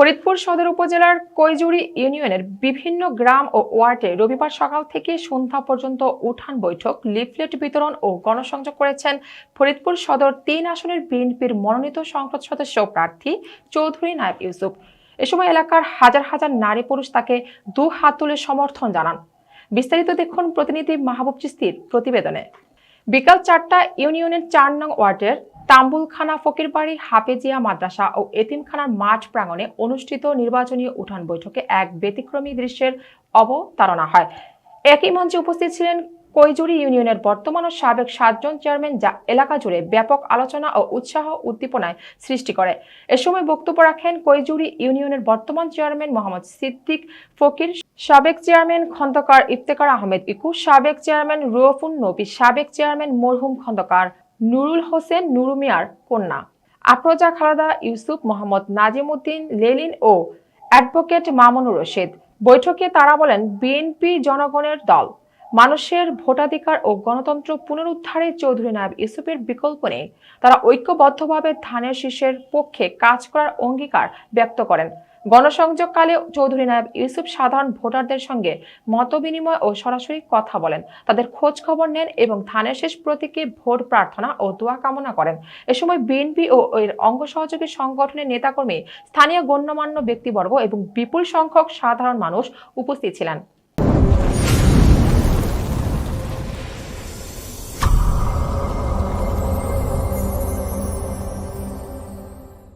ফরিদপুর সদর উপজেলার কৈজুরি ইউনিয়নের বিভিন্ন গ্রাম ও ওয়ার্ডে রবিবার সকাল থেকে সন্ধ্যা পর্যন্ত উঠান বৈঠক, লিফলেট বিতরণ ও গণসংযোগ করেছেন ফরিদপুর সদর তিন আসনের বিএনপির মনোনীত সংসদ সদস্য প্রার্থী চৌধুরী নায়েব ইউসুফ। এ সময় এলাকার হাজার হাজার নারী পুরুষ তাকে দু হাত তুলে সমর্থন জানান। বিস্তারিত দেখুন প্রতিনিধি মাহবুব চিস্তির প্রতিবেদনে। বিকাল চারটা ইউনিয়নের চার নং ওয়ার্ডের তাম্বুলখানা ফকিরবাড়ি হাফেজিয়া মাদ্রাসা ও এতিমখানার মাঠ প্রাঙ্গণে অনুষ্ঠিত নির্বাচনী উঠান বৈঠকে এক ব্যতিক্রমী দৃশ্যের অবতারণা হয়। একই মঞ্চে উপস্থিত ছিলেন কৈজুরি ইউনিয়নের বর্তমান ও সাবেক সাতজন চেয়ারম্যান যা এলাকা জুড়ে ব্যাপক আলোচনা ও উৎসাহ উদ্দীপনায় সৃষ্টি করে। এ সময় বক্তব্য রাখেন কৈজুরি ইউনিয়নের বর্তমান চেয়ারম্যান মোহাম্মদ সিদ্দিক ফকির, সাবেক চেয়ারম্যান খন্দকার ইফতেকার আহমেদ ইকু, সাবেক চেয়ারম্যান রুয়ফুন নবী, সাবেক চেয়ারম্যান মরহুম খন্দকার নুরুল হোসেন নুরুমিয়ার কন্যা। আফরোজা খালাদা ইউসুফ মোহাম্মদ নাজিমুদ্দিন লেলিন ও অ্যাডভোকেট মামুনুর রশিদ। বৈঠকে তারা বলেন, বিএনপি জনগণের দল। মানুষের ভোটাধিকার ও গণতন্ত্র পুনরুদ্ধারে চৌধুরী নায়ব ইউসুফের বিকল্প নেই। তারা ঐক্যবদ্ধভাবে ধানের শীষের পক্ষে কাজ করার অঙ্গীকার ব্যক্ত করেন। গণসংযোগকালে চৌধুরী নায়ব ইউসুফ সাধারণ ভোটারদের সঙ্গে মতবিনিময় ও সরাসরি কথা বলেন। তাদের খোঁজ খবর নেন এবং ধানের শেষ প্রতীকে ভোট প্রার্থনা ও দোয়া কামনা করেন। এ সময় বিএনপি ও এর অঙ্গ সহযোগী সংগঠনের নেতাকর্মী স্থানীয় গণ্যমান্য ব্যক্তিবর্গ এবং বিপুল সংখ্যক সাধারণ মানুষ উপস্থিত ছিলেন।